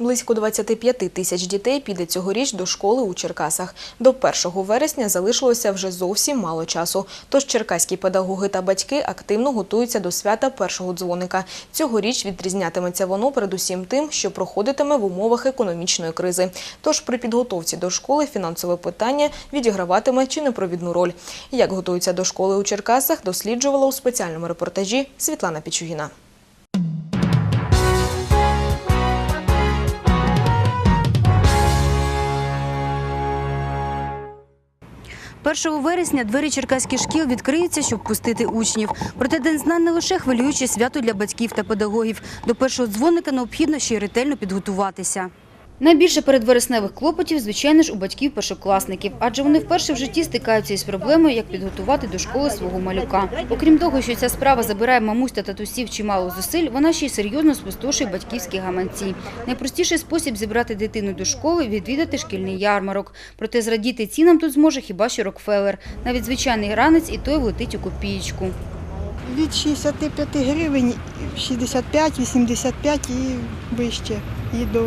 Близько 25 тисяч дітей піде цьогоріч до школи у Черкасах. До 1 вересня залишилося вже зовсім мало часу. Тож черкаські педагоги та батьки активно готуються до свята першого дзвоника. Цьогоріч відрізнятиметься воно передусім тим, що проходитиме в умовах економічної кризи. Тож при підготовці до школи фінансове питання відіграватиме чи непровідну роль. Як готуються до школи у Черкасах, досліджувала у спеціальному репортажі Світлана Пічугіна. 1 вересня двері черкаських шкіл відкриються, щоб пустити учнів. Проте День знань не лише хвилююче свято для батьків та педагогів. До першого дзвоника необхідно ще й ретельно підготуватися. Найбільше передвересневих клопотів, звичайно ж, у батьків-першокласників, адже вони вперше в житті стикаються із проблемою, як підготувати до школи свого малюка. Окрім того, що ця справа забирає мамусь та татусів чимало зусиль, вона ще й серйозно спустошує батьківські гаманці. Найпростіший спосіб зібрати дитину до школи – відвідати шкільний ярмарок. Проте зрадіти цінам тут зможе хіба що Рокфеллер. Навіть звичайний гранець і той влетить у копієчку. Від 65 гривень, 65, 85 і вище. І до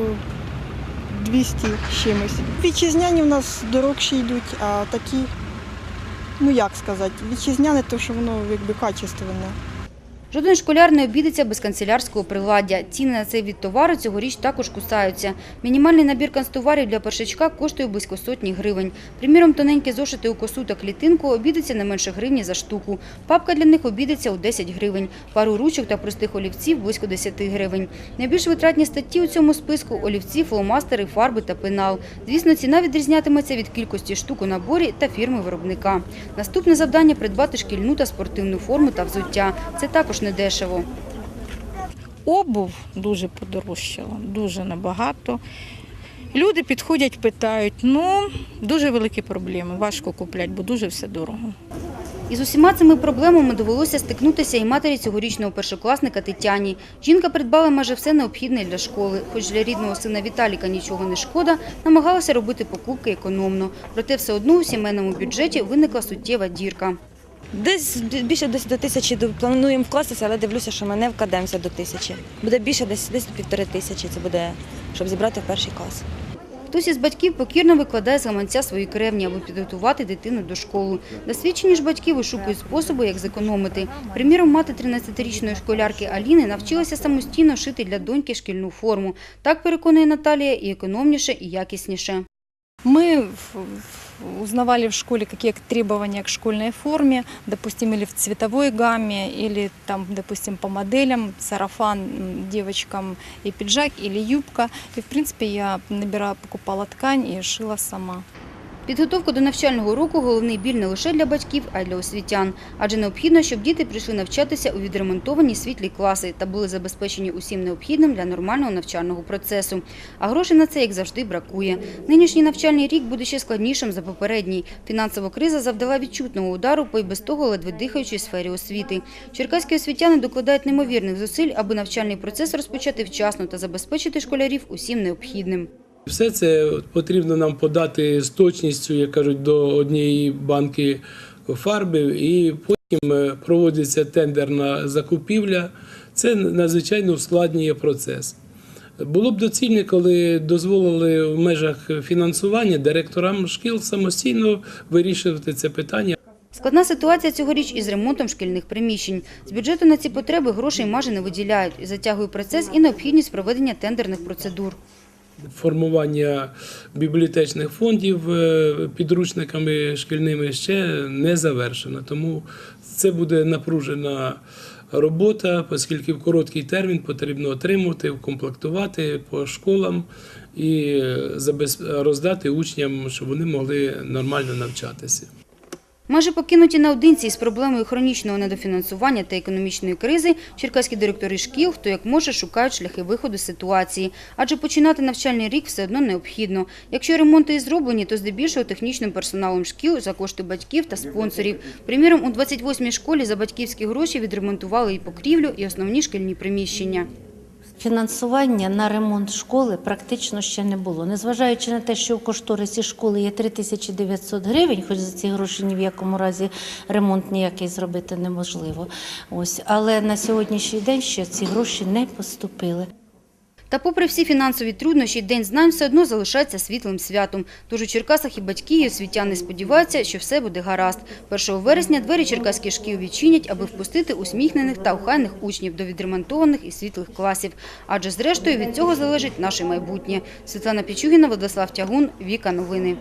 200 чимось. Вітчизняні в нас дорогші йдуть, а такі, ну як сказати, вітчизняне, то що воно якби качественне. Жоден школяр не обійдеться без канцелярського приладдя. Ціни на цей від товару цьогоріч також кусаються. Мінімальний набір канцтоварів для першачка коштує близько сотні гривень. Приміром, тоненькі зошити у косу та клітинку обійдеться не менше гривні за штуку. Папка для них обійдеться у 10 гривень. Пару ручок та простих олівців – близько 10 гривень. Найбільш витратні статті у цьому списку – олівці, фломастери, фарби та пенал. Звісно, ціна відрізнятиметься від кількості штук у наборі та фірми виробника. Наступне завдання – придбати шкільну та спортивну форму та взуття. Це також недешево. Обув дуже подорожчала, дуже набагато. Люди підходять, питають, ну дуже великі проблеми. Важко купляти, бо дуже все дорого. Із усіма цими проблемами довелося стикнутися і матері цьогорічного першокласника Тетяні. Жінка придбала майже все необхідне для школи. Хоч для рідного сина Віталіка нічого не шкода, намагалася робити покупки економно. Проте все одно у сімейному бюджеті виникла суттєва дірка. Десь більше десь до тисячі плануємо вкластися, але дивлюся, що ми не вкладемося до тисячі. Буде більше десь десь півтори тисячі. Це буде, щоб зібрати в перший клас. Хтось із батьків покірно викладає з гаманця свої кревні, аби підготувати дитину до школи. Досвідчені ж батьки вишукують способи, як зекономити. Приміром, мати 13-річної школярки Аліни навчилася самостійно шити для доньки шкільну форму. Так переконує Наталія і економніше, і якісніше. В- узнавали в школе, какие требования к школьной форме, допустим, или в цветовой гамме, или там, допустим, по моделям, сарафан девочкам и пиджак, или юбка. И, в принципе, я набирала, покупала ткань и шила сама. Підготовка до навчального року – головний біль не лише для батьків, а й для освітян. Адже необхідно, щоб діти прийшли навчатися у відремонтовані світлі класи та були забезпечені усім необхідним для нормального навчального процесу. А грошей на це, як завжди, бракує. Нинішній навчальний рік буде ще складнішим за попередній. Фінансова криза завдала відчутного удару по й без того ледве дихаючій сфері освіти. Черкаські освітяни докладають неймовірних зусиль, аби навчальний процес розпочати вчасно та забезпечити школярів усім необхідним. Все це потрібно нам подати з точністю, як кажуть, до однієї банки фарби, і потім е, проводиться тендерна закупівля. Це надзвичайно ускладнює процес. Було б доцільно, коли дозволили в межах фінансування директорам шкіл самостійно вирішувати це питання. Складна ситуація цьогоріч із ремонтом шкільних приміщень. З бюджету на ці потреби грошей майже не виділяють і затягує процес і необхідність проведення тендерних процедур. Формування бібліотечних фондів е, підручниками шкільними ще не завершено. Тому це буде напружена робота, оскільки в короткий термін потрібно отримувати, вкомплектувати по школам і роздати учням, щоб вони могли нормально навчатися. Майже покинуті наодинці із проблемою хронічного недофінансування та економічної кризи, черкаські директори шкіл, хто як може, шукають шляхи виходу з ситуації. Адже починати навчальний рік все одно необхідно. Якщо ремонти і зроблені, то здебільшого технічним персоналом шкіл за кошти батьків та спонсорів. Приміром, у 28-й школі за батьківські гроші відремонтували і покрівлю, і основні шкільні приміщення. Фінансування на ремонт школи практично ще не було. Незважаючи на те, що в кошторисі школи є 3900 гривень, хоч за ці гроші ні в якому разі ремонт ніякий зробити неможливо. Ось, але на сьогоднішній день ще ці гроші не поступили. Та попри всі фінансові труднощі, День знань все одно залишається світлим святом. Тож у Черкасах і батьки, і освітяни сподіваються, що все буде гаразд. 1 вересня двері черкаських шкіл відчинять, аби впустити усміхнених та охайних учнів до відремонтованих і світлих класів. Адже зрештою від цього залежить наше майбутнє. Світлана Пічугіна, Владислав Тягун, Віка Новини.